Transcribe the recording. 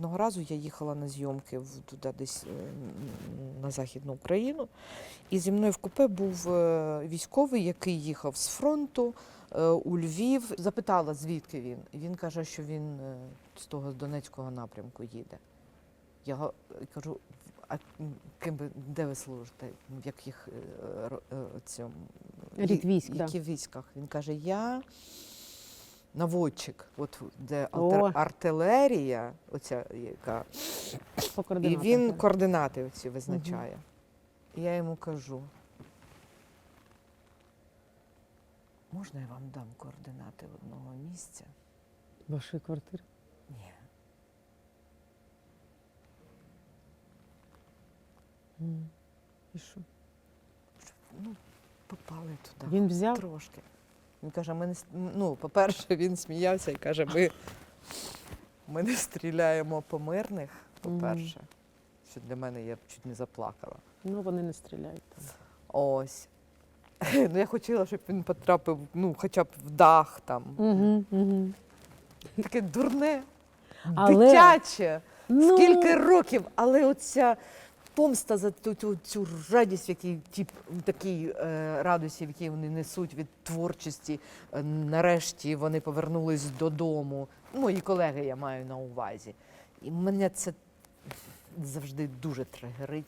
одного разу я їхала на зйомки в туди десь е, на Західну Україну, і зі мною в купе був е, військовий, який їхав з фронту е, у Львів. Запитала, звідки він. Він каже, що він з того з Донецького напрямку їде. Я кажу, а ким ви, де ви служите? В яких цьому, Рід військ, да. військах? Він каже, я наводчик, от де О. артилерія, оця яка, По і він координати оці визначає. І я йому кажу. Можна я вам дам координати одного місця? Вашої квартири. Ні. І що? Ну, попали туди. Він взяв? Трошки. Він каже, ми не ну, по-перше, він сміявся і каже, ми, ми не стріляємо по мирних, по-перше. Що для мене я чуть не заплакала. Ну, вони не стріляють там. Ось. Ну, я хотіла, щоб він потрапив, ну, хоча б в дах там. Угу, угу. Таке дурне, Але- дитяче. Ну, Скільки років, але оця помста за ту, ту цю радість, в якій ті е, радості, в якій вони несуть від творчості. Е, нарешті вони повернулись додому. Мої колеги я маю на увазі. І мене це завжди дуже тригерить.